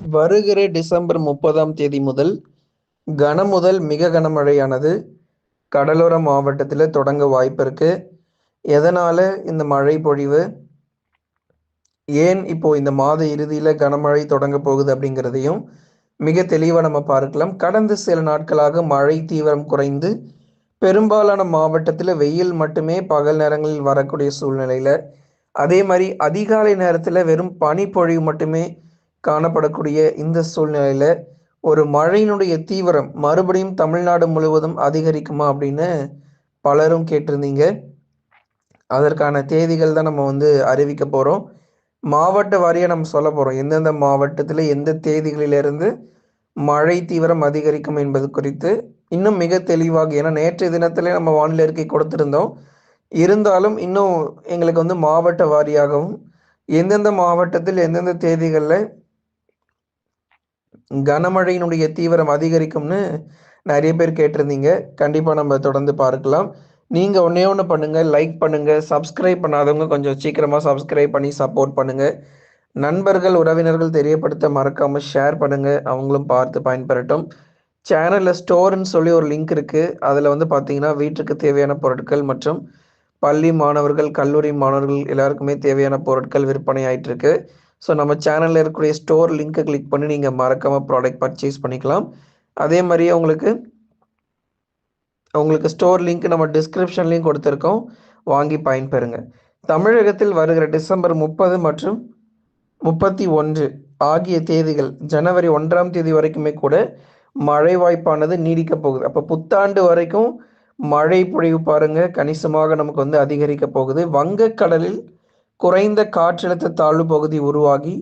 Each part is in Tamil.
வருகிற டிசம்பர் முப்பதாம் தேதி முதல் கன முதல் மிக கனமழையானது கடலோர மாவட்டத்தில் தொடங்க வாய்ப்பு இருக்கு. எதனால இந்த மழை பொழிவு? ஏன் இப்போ இந்த மாத இறுதியில் கனமழை தொடங்க போகுது அப்படிங்கிறதையும் மிக தெளிவாக நம்ம பார்க்கலாம். கடந்த சில நாட்களாக மழை தீவிரம் குறைந்து பெரும்பாலான மாவட்டத்தில் வெயில் மட்டுமே பகல் நேரங்களில் வரக்கூடிய சூழ்நிலையில் அதே மாதிரி அதிகாலை நேரத்தில் வெறும் பனிப்பொழிவு மட்டுமே காணப்படக்கூடிய இந்த சூழ்நிலையில ஒரு மழையினுடைய தீவிரம் மறுபடியும் தமிழ்நாடு முழுவதும் அதிகரிக்குமா அப்படின்னு பலரும் கேட்டிருந்தீங்க. அதற்கான தேதிகள் தான் நம்ம வந்து அறிவிக்க போகிறோம் மாவட்ட வாரியாக நம்ம சொல்ல போகிறோம் எந்தெந்த மாவட்டத்தில் எந்த தேதிகளிலிருந்து மழை தீவிரம் அதிகரிக்கும் என்பது குறித்து இன்னும் மிக தெளிவாக ஏன்னா நேற்றைய தினத்திலே நம்ம வானிலை அறிக்கை கொடுத்திருந்தோம். இருந்தாலும் இன்னும் எங்களுக்கு வந்து மாவட்ட வாரியாகவும் எந்தெந்த மாவட்டத்தில் எந்தெந்த தேதிகளில் கனமழையினுடைய தீவிரம் அதிகரிக்கும்னு நிறைய பேர் கேட்டிருந்தீங்க. கண்டிப்பாக நம்ம தொடர்ந்து பார்க்கலாம். நீங்கள் ஒன்றே ஒன்று பண்ணுங்கள் லைக் பண்ணுங்கள் சப்ஸ்கிரைப் பண்ணாதவங்க கொஞ்சம் சீக்கிரமாக சப்ஸ்கிரைப் பண்ணி சப்போர்ட் பண்ணுங்கள் நண்பர்கள் உறவினர்கள் தெரியப்படுத்த மறக்காமல் ஷேர் பண்ணுங்கள் அவங்களும் பார்த்து பயன்பெறட்டும். சேனலில் ஸ்டோர்ன்னு சொல்லி ஒரு லிங்க் இருக்குது அதில் வந்து பார்த்தீங்கன்னா வீட்டுக்கு தேவையான பொருட்கள் மற்றும் பள்ளி மாணவர்கள் கல்லூரி மாணவர்கள் எல்லாருக்குமே தேவையான பொருட்கள் விற்பனை ஆயிட்டு இருக்கு ஸோ நம்ம சேனலில் இருக்கக்கூடிய ஸ்டோர் லிங்க்கை கிளிக் பண்ணி நீங்கள் மறக்காமல் ப்ராடக்ட் பர்ச்சேஸ் பண்ணிக்கலாம். அதே மாதிரியே உங்களுக்கு உங்களுக்கு ஸ்டோர் லிங்க் நம்ம டிஸ்கிரிப்ஷன்லையும் கொடுத்துருக்கோம். வாங்கி பயன்பெறுங்க. தமிழகத்தில் வருகிற டிசம்பர் முப்பது மற்றும் முப்பத்தி ஒன்று ஆகிய தேதிகள் ஜனவரி ஒன்றாம் தேதி வரைக்குமே கூட மழை வாய்ப்பானது நீடிக்க போகுது. அப்போ புத்தாண்டு வரைக்கும் மழை பொழிவு பாருங்க. கணிசமாக நமக்கு வந்து அதிகரிக்க போகுது. வங்கக்கடலில் குறைந்த காற்றழுத்த தாழ்வு பகுதி உருவாகி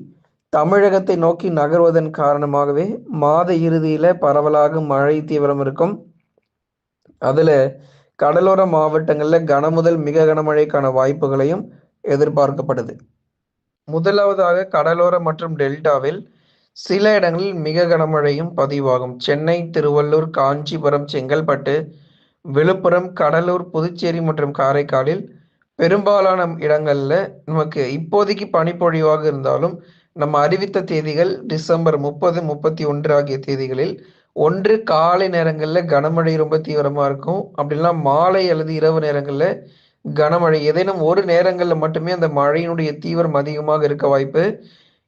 தமிழகத்தை நோக்கி நகர்வதன் காரணமாகவே மாத இறுதியில் பரவலாக மழை தீவிரம் இருக்கும். அதில் கடலோர மாவட்டங்களில் கனமுதல் மிக கனமழைக்கான வாய்ப்புகளையும் எதிர்பார்க்கப்படுது. முதலாவதாக கடலோர மற்றும் டெல்டாவில் சில இடங்களில் மிக கனமழையும் பதிவாகும். சென்னை திருவள்ளூர் காஞ்சிபுரம் செங்கல்பட்டு விழுப்புரம் கடலூர் புதுச்சேரி மற்றும் காரைக்காலில் பெரும்பாலான இடங்கள்ல நமக்கு இப்போதைக்கு பனிப்பொழிவாக இருந்தாலும் நம்ம அறிவித்த தேதிகள் டிசம்பர் முப்பது முப்பத்தி ஒன்று ஆகிய தேதிகளில் ஒன்று காலை நேரங்களில் கனமழை ரொம்ப தீவிரமாக இருக்கும். அப்படிலாம் மாலை அல்லது இரவு நேரங்களில் கனமழை. ஏதேனும் ஒரு நேரங்களில் மட்டுமே அந்த மழையினுடைய தீவிரம் அதிகமாக இருக்க வாய்ப்பு.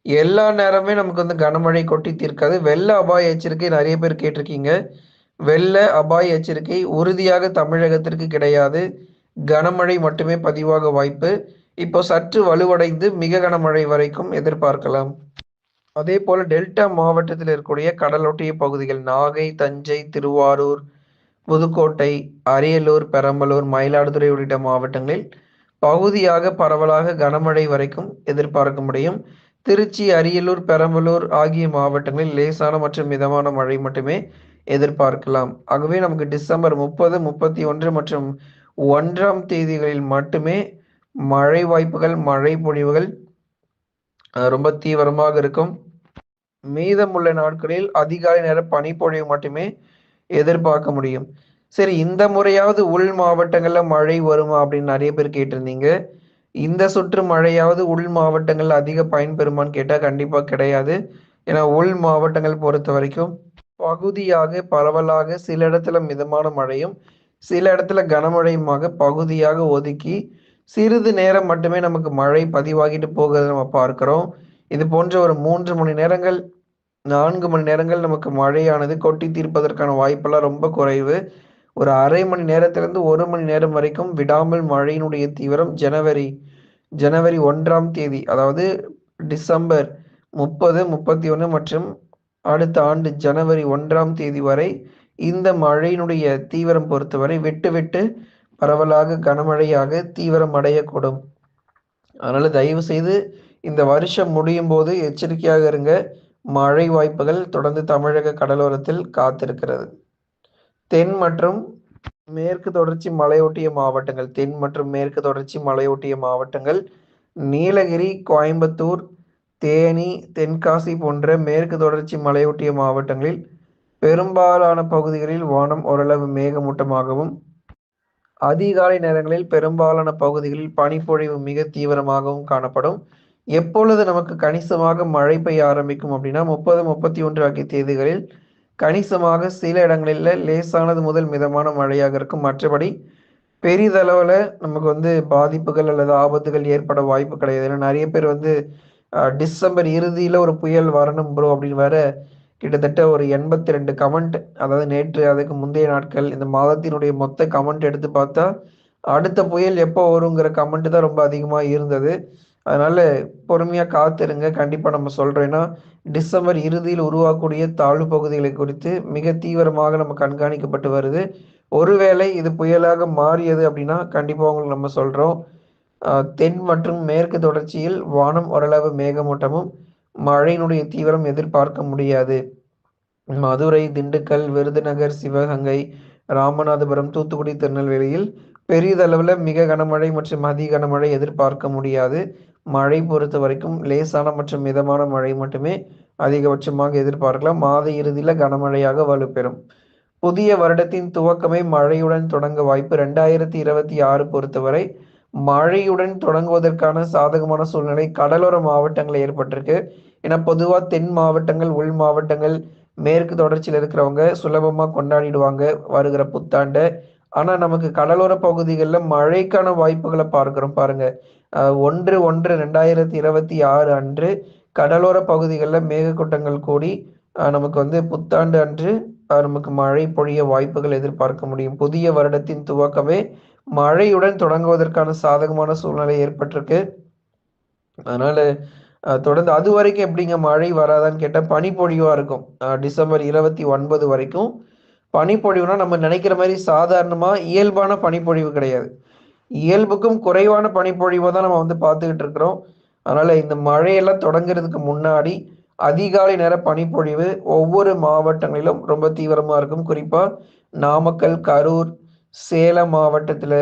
எல்லா நேரமே நமக்கு வந்து கனமழை கொட்டி தீர்க்காது. வெள்ள அபாய எச்சரிக்கை நிறைய பேர் கேட்டிருக்கீங்க. வெள்ள அபாய எச்சரிக்கை உறுதியாக தமிழகத்திற்கு கிடையாது. கனமழை மட்டுமே பதிவாக வாய்ப்பு. இப்போ சற்று வலுவடைந்து மிக கனமழை வரைக்கும் எதிர்பார்க்கலாம். அதே போல டெல்டா மாவட்டத்தில் இருக்கக்கூடிய கடலொட்டிய பகுதிகள் நாகை தஞ்சை திருவாரூர் புதுக்கோட்டை அரியலூர் பெரம்பலூர் மயிலாடுதுறை உள்ளிட்ட மாவட்டங்களில் பகுதியாக பரவலாக கனமழை வரைக்கும் எதிர்பார்க்க முடியும். திருச்சி அரியலூர் பெரம்பலூர் ஆகிய மாவட்டங்களில் லேசான மற்றும் மிதமான மழை மட்டுமே எதிர்பார்க்கலாம். ஆகவே நமக்கு டிசம்பர் முப்பது முப்பத்தி ஒன்று மற்றும் ஒன்றாம் தேதிகளில் மட்டுமே மழை வாய்ப்புகள் மழை பொழிவுகள் ரொம்ப தீவிரமாக இருக்கும். மீதமுள்ள நாட்களில் அதிகாலை நேர பனிப்பொழிவு மட்டுமே எதிர்பார்க்க முடியும். சரி இந்த முறையாவது உள் மாவட்டங்களில் மழை வருமா அப்படின்னு நிறைய பேர் கேட்டிருந்தீங்க. இந்த சுற்று மழையாவது உள் மாவட்டங்கள் அதிக பயன்பெறுமான்னு கேட்டால் கண்டிப்பாக கிடையாது. ஏன்னா உள் மாவட்டங்கள் பொறுத்த வரைக்கும் பகுதியாக பரவலாக சில இடத்துல மிதமான மழையும் சில இடத்துல கனமழையுமாக பகுதியாக ஒதுக்கி சிறிது நேரம் மட்டுமே நமக்கு மழை பதிவாகிட்டு போகிறத நம்ம பார்க்கிறோம். இது போன்ற ஒரு மூன்று மணி நேரங்கள் நான்கு மணி நேரங்கள் நமக்கு மழையானது கொட்டி தீர்ப்பதற்கான வாய்ப்பெல்லாம் ரொம்ப குறைவு. ஒரு அரை மணி நேரத்திலிருந்து ஒரு மணி நேரம் வரைக்கும் விடாமல் மழையினுடைய தீவிரம் ஜனவரி ஜனவரி ஒன்றாம் தேதி அதாவது டிசம்பர் முப்பது முப்பத்தி ஒன்று மற்றும் அடுத்த ஆண்டு ஜனவரி ஒன்றாம் தேதி வரை இந்த மழையினுடைய தீவிரம் பொறுத்தவரை விட்டு விட்டு பரவலாக கனமழையாக தீவிரம் அடையக்கூடும். அதனால் தயவு செய்து இந்த வருஷம் முடியும் போது எச்சரிக்கையாக இருங்க. மழை வாய்ப்புகள் தொடர்ந்து தமிழக கடலோரத்தில் காத்திருக்கிறது. தென் மற்றும் மேற்கு தொடர்ச்சி மலையொட்டிய மாவட்டங்கள் தென் மற்றும் மேற்கு தொடர்ச்சி மலையொட்டிய மாவட்டங்கள் நீலகிரி கோயம்புத்தூர் தேனி தென்காசி போன்ற மேற்கு தொடர்ச்சி மலையொட்டிய மாவட்டங்களில் பெரும்பாலான பகுதிகளில் வானம் ஓரளவு மேகமூட்டமாகவும் அதிகாலை நேரங்களில் பெரும்பாலான பகுதிகளில் பனிப்பொழிவு மிக தீவிரமாகவும் காணப்படும். எப்பொழுது நமக்கு கணிசமாக மழை பெய்ய ஆரம்பிக்கும் அப்படின்னா முப்பது முப்பத்தி ஒன்று ஆகிய தேதிகளில் கணிசமாக சில இடங்களில் லேசானது முதல் மிதமான மழையாக இருக்கும். மற்றபடி பெரிதளவில் நமக்கு வந்து பாதிப்புகள் அல்லது ஆபத்துகள் ஏற்பட வாய்ப்பு கிடையாது. ஏன்னா நிறைய பேர் வந்து டிசம்பர் இறுதியில் ஒரு புயல் வரணும் ப்ரோ அப்படின்னு வேற கிட்டத்தட்ட ஒரு எண்பத்தி ரெண்டு கமெண்ட் அதாவது நேற்று அதுக்கு முந்தைய நாட்கள் இந்த மாதத்தினுடைய மொத்த கமெண்ட் எடுத்து பார்த்தா அடுத்த புயல் எப்போ வருங்கிற கமெண்ட் தான் ரொம்ப அதிகமாக இருந்தது. அதனால பொறுமையாக காத்திருங்க. கண்டிப்பாக நம்ம சொல்கிறேன்னா டிசம்பர் இறுதியில் உருவாக்கக்கூடிய தாழ்வு பகுதிகளை குறித்து மிக தீவிரமாக நம்ம கண்காணிக்கப்பட்டு வருது. ஒருவேளை இது புயலாக மாறியது அப்படின்னா கண்டிப்பாக உங்களுக்கு நம்ம சொல்கிறோம் தென் மற்றும் மேற்கு தொடர்ச்சியில் வானம் ஓரளவு மேகமூட்டமும் மழையினுடைய தீவிரம் எதிர்பார்க்க முடியாது. மதுரை திண்டுக்கல் விருதுநகர் சிவகங்கை ராமநாதபுரம் தூத்துக்குடி திருநெல்வேலியில் பெரிதளவில் மிக கனமழை மற்றும் அதி கனமழை எதிர்பார்க்க முடியாது. மழை பொறுத்த வரைக்கும் லேசான மற்றும் மிதமான மழை மட்டுமே அதிகபட்சமாக எதிர்பார்க்கலாம். மாத இறுதியில் கனமழையாக வலுப்பெறும். புதிய வருடத்தின் துவக்கமே மழையுடன் தொடங்க வாய்ப்பு ரெண்டாயிரத்தி இருபத்தி ஆறு பொறுத்தவரை மழையுடன் தொடங்குவதற்கான சாதகமான சூழ்நிலை கடலோர மாவட்டங்கள் ஏற்பட்டிருக்கு. ஏன்னா பொதுவாக தென் மாவட்டங்கள் உள் மாவட்டங்கள் மேற்கு தொடர்ச்சியில் இருக்கிறவங்க சுலபமாக கொண்டாடிடுவாங்க வருகிற புத்தாண்டை. ஆனால் நமக்கு கடலோர பகுதிகளில் மழைக்கான வாய்ப்புகளை பார்க்குறோம் பாருங்க. ஒன்று ஒன்று ரெண்டாயிரத்தி இருபத்தி ஆறு அன்று கடலோர பகுதிகளில் மேகக்கூட்டங்கள் கூடி நமக்கு வந்து புத்தாண்டு அன்று நமக்கு மழை பொழிய வாய்ப்புகள் எதிர்பார்க்க முடியும். புதிய வருடத்தின் துவக்கமே மழையுடன் தொடங்குவதற்கான சாதகமான சூழ்நிலை ஏற்பட்டிருக்கு. அதனால தொடர்ந்து அது வரைக்கும் எப்படிங்க மழை வராதான்னு கேட்டால் பனிப்பொழிவாக இருக்கும். டிசம்பர் இருபத்தி ஒன்பது வரைக்கும். பனிப்பொழிவுனா நம்ம நினைக்கிற மாதிரி சாதாரணமாக இயல்பான பனிப்பொழிவு கிடையாது. இயல்புக்கும் குறைவான பனிப்பொழிவை தான் நம்ம வந்து பார்த்துக்கிட்டு இருக்கிறோம். அதனால் இந்த மழையெல்லாம் தொடங்குறதுக்கு முன்னாடி அதிகாலை நேர பனிப்பொழிவு ஒவ்வொரு மாவட்டங்களிலும் ரொம்ப தீவிரமாக இருக்கும். குறிப்பாக நாமக்கல் கரூர் சேலம் மாவட்டத்தில்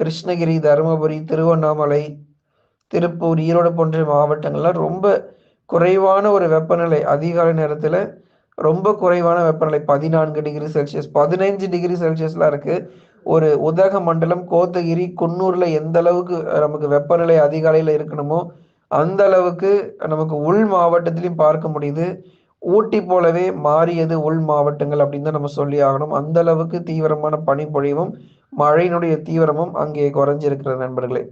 கிருஷ்ணகிரி தருமபுரி திருவண்ணாமலை திருப்பூர் ஈரோடு போன்ற மாவட்டங்கள்லாம் ரொம்ப குறைவான ஒரு வெப்பநிலை அதிகாலை நேரத்தில் ரொம்ப குறைவான வெப்பநிலை பதினான்கு டிகிரி செல்சியஸ். பதினைஞ்சு டிகிரி செல்சியஸ்லாம் இருக்குது ஒரு உதக மண்டலம் கோத்தகிரி குன்னூரில் எந்த அளவுக்கு நமக்கு வெப்பநிலை அதிகாலையில் இருக்கணுமோ அந்த அளவுக்கு நமக்கு உள் மாவட்டத்திலையும் பார்க்க முடியுது. ஊட்டி போலவே மாறியது உள் மாவட்டங்கள் அப்படின்னு தான் நம்ம சொல்லி ஆகணும். அந்த அளவுக்கு தீவிரமான பனிப்பொழிவும் மழையினுடைய தீவிரமும் அங்கே குறைஞ்சிருக்கிறது நண்பர்களே.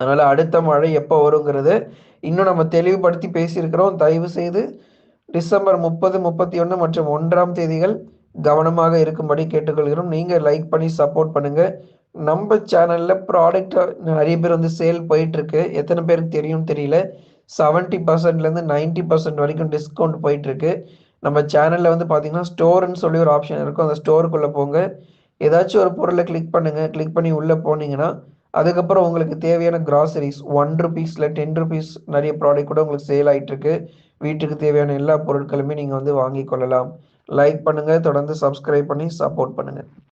அதனால அடுத்த மழை எப்போ வருங்கிறது இன்னும் நம்ம தெளிவுபடுத்தி பேசியிருக்கிறோம். தயவு செய்து டிசம்பர் முப்பது முப்பத்தி ஒன்று மற்றும் ஒன்றாம் தேதிகள் கவனமாக இருக்கும்படி கேட்டுக்கொள்கிறோம். நீங்கள் லைக் பண்ணி சப்போர்ட் பண்ணுங்க. நம்ம சேனலில் ப்ராடக்ட் நிறைய பேர் வந்து சேல் போயிட்டுருக்கு எத்தனை பேருக்கு தெரியும் தெரியல. செவன்ட்டி பர்சன்ட்லேருந்து நைன்டி பர்சன்ட் வரைக்கும் டிஸ்கவுண்ட் போயிட்டுருக்கு. நம்ம சேனலில் வந்து பார்த்தீங்கன்னா ஸ்டோர்னு சொல்லி ஒரு ஆப்ஷன் இருக்கும். அந்த ஸ்டோருக்குள்ளே போங்க. ஏதாச்சும் ஒரு பொருளை கிளிக் பண்ணுங்கள் கிளிக் பண்ணி உள்ளே போனீங்கன்னா அதுக்கப்புறம் உங்களுக்கு தேவையான கிராசரிஸ் ஒன் ருபீஸில் டென் ருபீஸ் நிறைய ப்ராடக்ட் கூட உங்களுக்கு சேல் ஆகிட்டுருக்கு வீட்டுக்கு தேவையான எல்லா பொருட்களுமே நீங்கள் வந்து வாங்கி கொள்ளலாம். லைக் பண்ணுங்கள் தொடர்ந்து சப்ஸ்கிரைப் பண்ணி சப்போர்ட் பண்ணுங்கள்